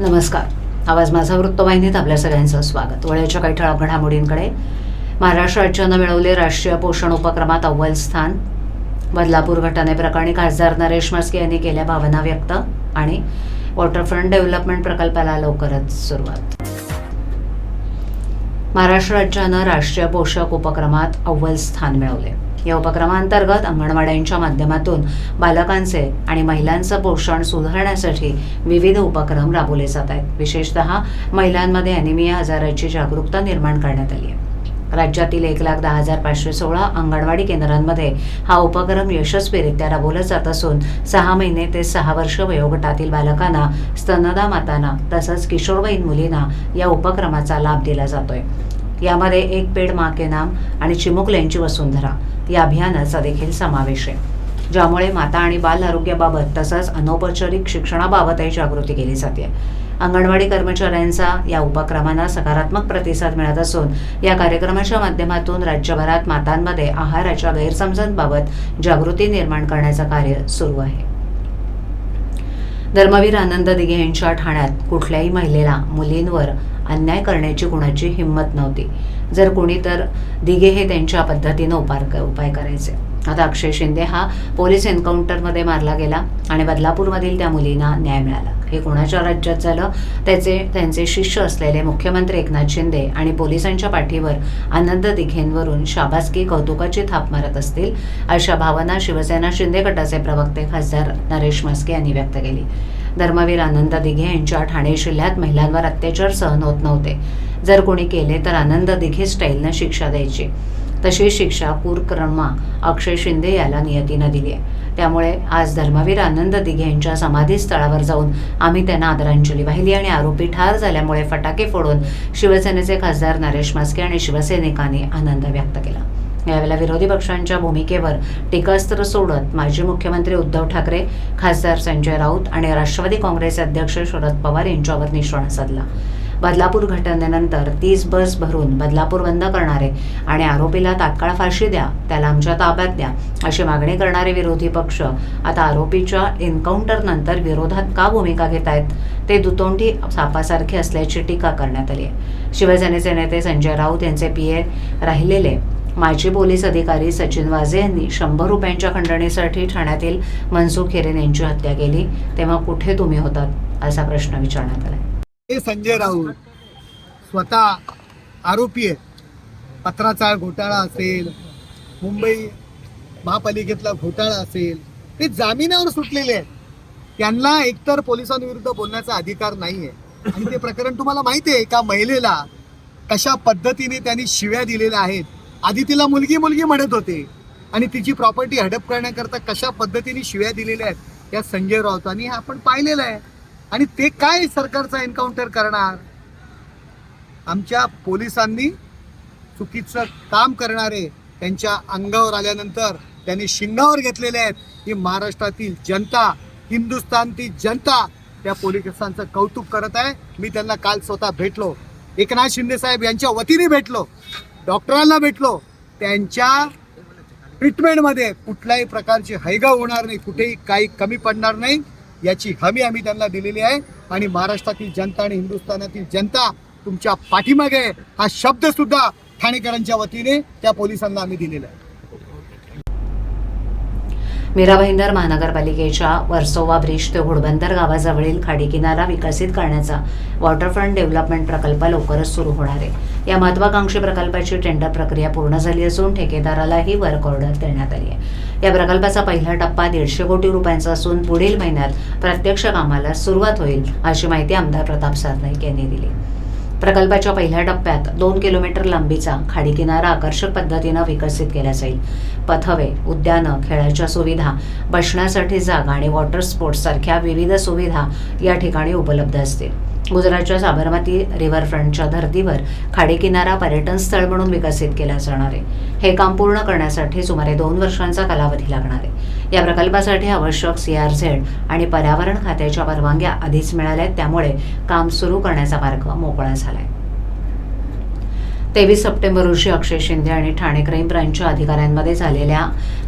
नमस्कार. आवाज माझा वृत्तवाहिनीत आपल्या सगळ्यांचं स्वागत. वळ्याच्या काही ठळक घडामोडींकडे महाराष्ट्र राज्यानं मिळवले राष्ट्रीय पोषण उपक्रमात अव्वल स्थान. बदलापूर घटनेप्रकरणी खासदार नरेश म्हस्के यांनी केल्या भावना व्यक्त आणि वॉटरफ्रंट डेव्हलपमेंट प्रकल्पाला लवकरच सुरुवात. महाराष्ट्र राज्यानं राष्ट्रीय पोषक उपक्रमात अव्वल स्थान मिळवले. या उपक्रमांतर्गत अंगणवाड्यांच्या माध्यमातून बालकांचे आणि महिलांचं पोषण सुधारण्यासाठी विविध उपक्रम राबवले जात आहेत. विशेषतः महिलांमध्ये अनिमिया आजाराची जागरूकता निर्माण करण्यात आली आहे. राज्यातील एक लाख दहा हजार पाचशे सोळा अंगणवाडी केंद्रांमध्ये हा उपक्रम यशस्वीरित्या राबवला जात असून सहा महिने ते सहा वर्ष वयोगटातील बालकांना स्तनदा मातांना तसंच किशोरवयीन मुलींना या उपक्रमाचा लाभ दिला जातोय. यामध्ये एक पेड मा के नाम आणि चिमुकल्यांची वसुंधरा. या अभियानाचा देखील समावेश आहे ज्यामुळे माता आणि बाल आरोग्याबाबत तसंच अनौपचारिक शिक्षणाबाबतही जागृती केली जाते. अंगणवाडी कर्मचाऱ्यांचा या उपक्रमांना सकारात्मक प्रतिसाद मिळत असून या कार्यक्रमाच्या माध्यमातून राज्यभरात मातांमध्ये आहाराच्या गैरसमजांबाबत जागृती निर्माण करण्याचं कार्य सुरू आहे. धर्मवीर आनंद दिघे यांच्या ठाण्यात कुठल्याही महिलेला मुलींवर अन्याय करण्याची कुणाची हिंमत नव्हती. जर कोणी तर दिघे हे त्यांच्या पद्धतीनं उपार उपाय करायचे. आता अक्षय शिंदे हा पोलीस एन्काउंटरमध्ये मारला गेला आणि बदलापूरमधील त्या मुलींना न्याय मिळाला. हे कोणाच्या राज्यात झालं? त्याचे त्यांचे शिष्य असलेले मुख्यमंत्री एकनाथ शिंदे आणि पोलिसांच्या पाठीवर आनंद दिघेंवरून शाबासकी कौतुकाची थाप मारत असतील अशा भावना शिवसेना शिंदे गटाचे प्रवक्ते खासदार नरेश म्हस्के यांनी व्यक्त केली. धर्मवीर आनंद दिघे यांच्या ठाणे जिल्ह्यात महिलांवर अत्याचार सहन होत नव्हते. जर कोणी केले तर आनंद दिघे स्टाईलनं शिक्षा द्यायची. तशी शिक्षा पूरकर्मा अक्षय शिंदे याला नियतीनं दिली आहे. त्यामुळे आज धर्मवीर आनंद दिघे यांच्या समाधीस्थळावर जाऊन आम्ही त्यांना आदरांजली वाहिली आणि आरोपी ठार झाल्यामुळे फटाके फोडून शिवसेनेचे खासदार नरेश म्हस्के आणि शिवसैनिकांनी आनंद व्यक्त केला. यावेळेला विरोधी पक्षांच्या भूमिकेवर टीकास्त्र सोडत माजी मुख्यमंत्री उद्धव ठाकरे खासदार संजय राऊत आणि राष्ट्रवादी काँग्रेस अध्यक्ष शरद पवार यांच्यावर निशाणा साधला. बदलापूर घटनेनंतर तीस बस भरून बदलापूर बंद करणारे आणि आरोपीला तात्काळ फाशी द्या त्याला आमच्या ताब्यात द्या अशी मागणी करणारे विरोधी पक्ष आता आरोपीच्या एन्काउंटरनंतर विरोधात का भूमिका घेत आहेत ते दुतोंडी सापासारखे असल्याची टीका करण्यात आली आहे. शिवसेनेचे नेते संजय राऊत यांचे पी ए राहिलेले माजी पोलीस अधिकारी सचिन वाझे यांनी शंभर रुपयांच्या खंडणीसाठी ठाण्यातील मनसुख हिरेन यांची हत्या केली तेव्हा कुठे तुम्ही होतात असा प्रश्न विचारण्यात आला हे संजय राऊत. स्वतः आरोपी आहेत. पत्राचा घोटाळा असेल मुंबई महापालिकेतला घोटाळा असेल ते जामिनावर सुटलेले आहेत. त्यांना एकतर पोलिसांविरुद्ध बोलण्याचा अधिकार नाही आहे आणि ते प्रकरण तुम्हाला माहिती आहे का महिलेला कशा पद्धतीने त्यांनी शिव्या दिलेल्या आहेत. आधी तिला मुलगी मुलगी म्हणत होते. आणि तिची प्रॉपर्टी हडप करण्याकरता कशा पद्धतीने शिव्या दिलेल्या आहेत या संजय राऊतांनी हे आपण पाहिलेलं आहे. आणि ते काय सरकारचा एन्काउंटर करणार? आमच्या पोलिसांनी चुकीचं काम करणारे त्यांच्या अंगावर आल्यानंतर त्यांनी शिंगावर घेतलेले आहेत. ही महाराष्ट्रातील जनता हिंदुस्थानची जनता त्या पोलिसांचं कौतुक करत आहे. मी त्यांना काल स्वतः भेटलो. एकनाथ शिंदे साहेब यांच्या वतीने भेटलो. डॉक्टरांना भेटलो. त्यांच्या ट्रीटमेंटमध्ये कुठल्याही प्रकारची हैगा होणार नाही. कुठेही काही कमी पडणार नाही. याची हमी आम्ही त्यांना दिलेली आहे. आणि महाराष्ट्रातील जनता आणि हिंदुस्थानातील जनता तुमच्या पाठीमागे हा शब्द सुद्धा ठाणेकरांच्या वतीने त्या पोलिसांना आम्ही दिलेला आहे. मीरा भाईंदर महानगरपालिकेच्या वर्सोवा ब्रिज ते घोडबंदर गावाजवळील खाडी किनारा विकसित करण्याचा वॉटरफ्रंट डेव्हलपमेंट प्रकल्प लवकरच सुरू होणार आहे. या महत्वाकांक्षी प्रकल्पाची टेंडर प्रक्रिया पूर्ण झाली असून ठेकेदारालाही वर्क ऑर्डर देण्यात आली आहे. या प्रकल्पाचा पहिला टप्पा दीडशे कोटी रुपयांचा असून पुढील महिन्यात प्रत्यक्ष कामाला सुरुवात होईल अशी माहिती आमदार प्रताप सरनाईक यांनी दिली. प्रकल्पाच्या पहिल्या टप्प्यात दोन किलोमीटर लांबीचा खाडी किनारा आकर्षक पद्धतीनं विकसित केला जाईल. पथवे उद्यानं खेळाच्या सुविधा बसण्यासाठी जागा आणि वॉटर स्पोर्ट्स सारख्या विविध सुविधा या ठिकाणी उपलब्ध असतील. गुजरातच्या साबरमती रिव्हरफ्रंटच्या धर्तीवर खाडीकिनारा पर्यटन स्थळ म्हणून विकसित केला जाणार आहे. हे काम पूर्ण करण्यासाठी सुमारे दोन वर्षांचा कालावधी लागणार आहे. या प्रकल्पासाठी आवश्यक सीआरझेड आणि पर्यावरण खात्याच्या परवानग्या आधीच मिळाल्या आहेत. त्यामुळे काम सुरू करण्याचा मार्ग मोकळा झाला आहे तेवीस सप्टेंबर रोजी अक्षय शिंदे आणि ठाणे क्राईम ब्रांचच्या अधिकाऱ्यांमध्ये झालेल्या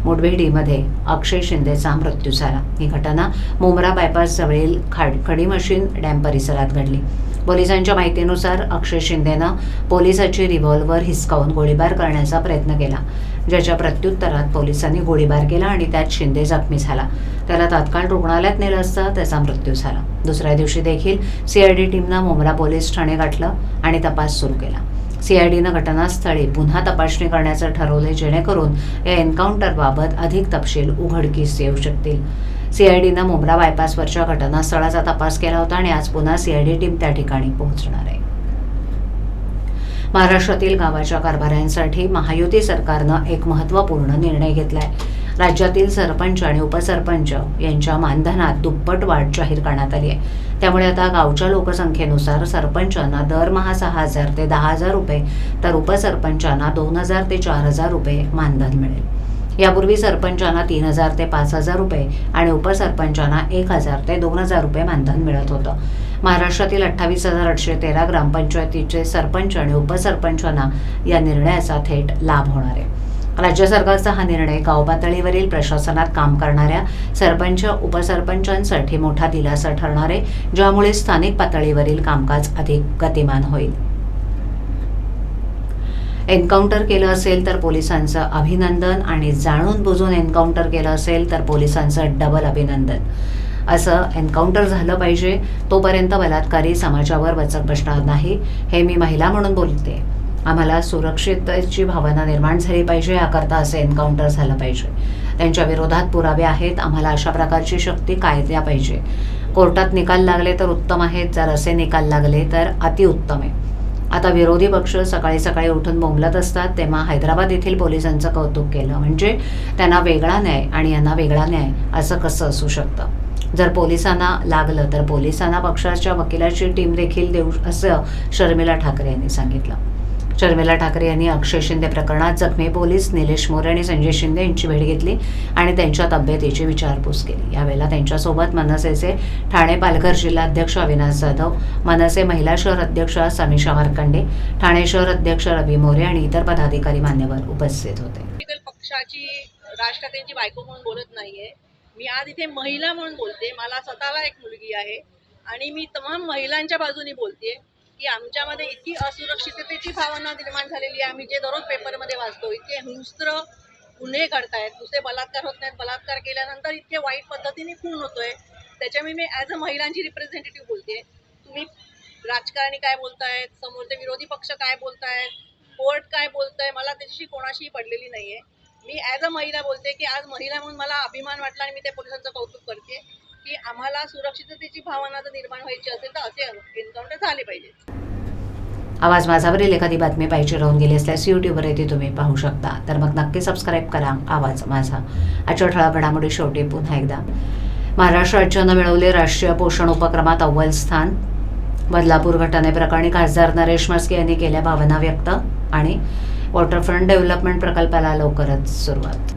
मुठभेडीमध्ये अक्षय शिंदेचा मृत्यू झाला. ही घटना मुंब्रा बायपास जवळील खाड खडी मशीन डॅम परिसरात घडली. पोलिसांच्या माहितीनुसार अक्षय शिंदेनं पोलिसाची रिव्हॉल्व्हर हिसकावून गोळीबार करण्याचा प्रयत्न केला ज्याच्या प्रत्युत्तरात पोलिसांनी गोळीबार केला आणि त्यात शिंदे जखमी झाला. त्याला तात्काळ रुग्णालयात नेलं असता त्याचा मृत्यू झाला. दुसऱ्या दिवशी देखील सीआयडी टीमनं मुंब्रा पोलीस ठाणे गाठलं आणि तपास सुरू केला. सीआयडीनं घटनास्थळी पुन्हा तपासणी करण्याचं ठरवले जेणेकरून या एन्काउंटरबाबत अधिक तपशील उघडकीस येऊ शकतील. सीआयडीनं मुंब्रा बायपासवरच्या घटनास्थळाचा तपास केला होता आणि आज पुन्हा सीआयडी टीम त्या ठिकाणी पोहोचणार आहे. महाराष्ट्रातील गावाच्या कारभाऱ्यांसाठी महायुती सरकारनं एक महत्त्वपूर्ण निर्णय घेतलाय. राज्यातील सरपंच आणि उपसरपंच यांच्या मानधनात दुप्पट वाढ जाहीर करण्यात आली आहे. त्यामुळे आता गावच्या लोकसंख्येनुसार सरपंचांना दरमहा सहा हजार ते दहा हजार रुपये तर उपसरपंचांना दोन हजार ते चार हजार रुपये मानधन मिळेल. यापूर्वी सरपंचांना तीन हजार ते पाच हजार रुपये आणि उपसरपंचांना एक हजार ते दोन हजार रुपये मानधन मिळत होतं. महाराष्ट्रातील अठ्ठावीस हजार आठशे तेरा ग्रामपंचायतीचे सरपंच आणि उपसरपंचांना या निर्णयाचा थेट लाभ होणार आहे. राज्य सरकारचा हा निर्णय गावपातळीवरील प्रशासनात काम करणाऱ्या सरपंच उपसरपंचांसाठी मोठा दिलासा ठरणार आहे ज्यामुळे स्थानिक पातळीवरील कामकाज अधिक गतिमान होईल. एन्काउंटर केलं असेल तर पोलिसांचं अभिनंदन आणि जाणून बुजून एन्काउंटर केलं असेल तर पोलिसांचं डबल अभिनंदन. असं एन्काउंटर झालं पाहिजे तोपर्यंत बलात्कारी समाजावर वचक बसणार नाही हे मी महिला म्हणून बोलते. आम्हाला सुरक्षिततेची भावना निर्माण झाली पाहिजे याकरता असं एन्काउंटर झालं पाहिजे. त्यांच्या विरोधात पुरावे आहेत आम्हाला अशा प्रकारची शक्ती कायद्या पाहिजे? कोर्टात निकाल लागले तर उत्तम आहेत जर असे निकाल लागले तर अतिउत्तम आहे. आता विरोधी पक्ष सकाळी सकाळी उठून बोंबलत असतात तेव्हा हैदराबाद येथील पोलिसांचं कौतुक केलं. म्हणजे त्यांना वेगळा न्याय आणि यांना वेगळा न्याय असं कसं असू शकतं? जर पोलिसांना लागलं तर पोलिसांना पक्षाच्या वकिलाची टीम देखील देऊ असं शर्मिला ठाकरे यांनी सांगितलं. शर्मिला ठाकरे यांनी अक्षय शिंदे प्रकरणात जखमी पोलीस निलेश मोरे आणि संजय शिंदे यांची भेट घेतली आणि त्यांच्या तब्येतीची विचारपूस केली. यावेळेला त्यांच्यासोबत मनसेचे ठाणे पालघर जिल्हाध्यक्ष अविनाश जाधव मनसे महिला शहर अध्यक्ष समीषा मार्कंडे ठाणे शहर अध्यक्ष रवी मोरे आणि इतर पदाधिकारी मान्यवर उपस्थित होते. पक्षाची राष्ट्रपतींची बायको म्हणून बोलत नाहीये. मी आज इथे महिला म्हणून बोलते. मला स्वतःला एक मुलगी आहे आणि मी तमाम महिलांच्या बाजूने बोलते की आमच्यामध्ये इतकी असुरक्षिततेची भावना निर्माण झालेली आहे. आम्ही जे दररोज पेपरमध्ये वाचतो इतके हिंस्त्र गुन्हे घडतायत. नुसते बलात्कार होत नाहीत. बलात्कार केल्यानंतर इतके वाईट पद्धतीने खून होतोय. त्याच्यामुळे मी ॲज अ महिलांची रिप्रेझेंटेटिव्ह बोलते. तुम्ही राजकारणी काय बोलतायत? समोरचे विरोधी पक्ष काय बोलतायत? कोर्ट काय बोलतंय? मला त्याच्याशी कोणाशीही पडलेली नाही आहे मी ॲज अ महिला बोलते की आज महिला म्हणून मला अभिमान वाटला आणि मी त्या पोलिसांचं कौतुक करते. की आम्हाला सुरक्षिततेची भावना जर निर्माण व्हायची असेल तर असे एन्काउंटर झाले पाहिजे. आवाज माझावरील एखादी बातमी पाहिजे राहून गेली असल्यास यूट्यूबवर येथे तुम्ही पाहू शकता. तर मग नक्की सबस्क्राईब करा. आवाज माझा. आजच्या ठळा घडामोडी शेवटी पुन्हा एकदा. महाराष्ट्र राज्यानं मिळवले राष्ट्रीय पोषण उपक्रमात अव्वल स्थान. बदलापूर घटनेप्रकरणी खासदार नरेश मस्के यांनी केल्या भावना व्यक्त आणि वॉटरफ्रंट डेव्हलपमेंट प्रकल्पाला लवकरच सुरुवात.